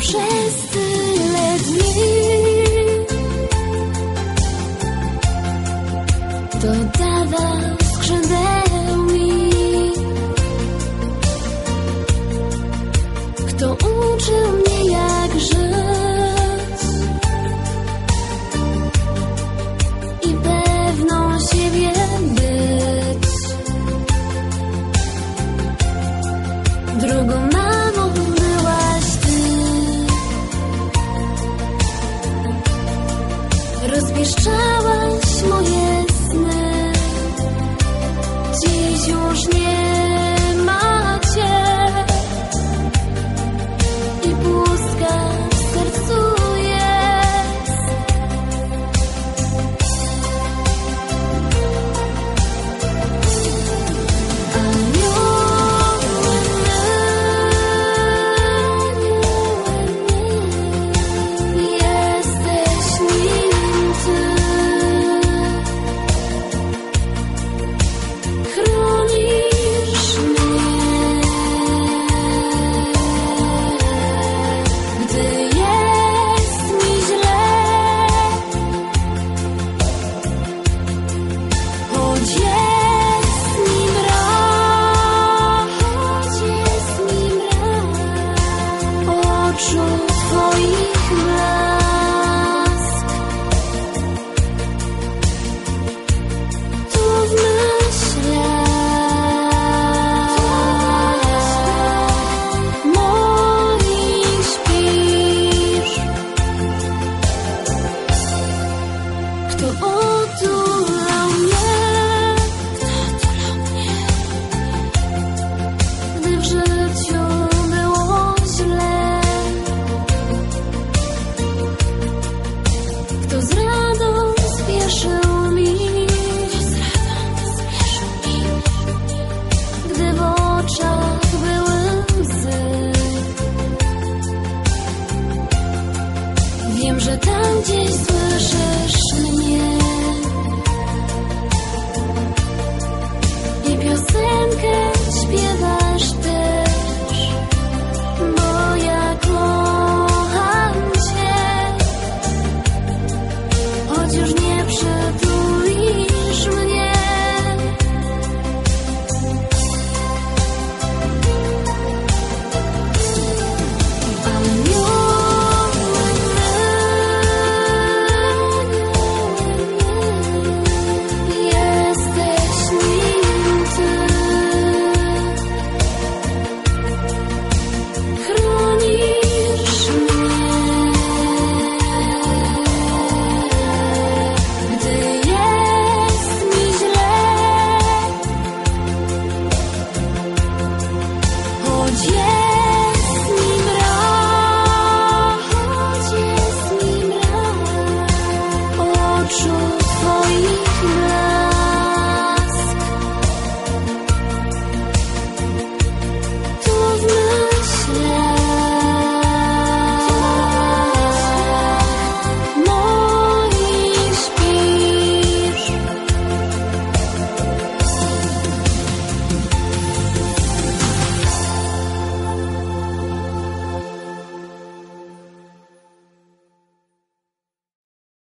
垂死 rozwieszczałaś moje sny. Dziś już nie kto otulał mnie Kto otulał mnie Gdy w życiu było źle. Kto z radą spieszył Oczu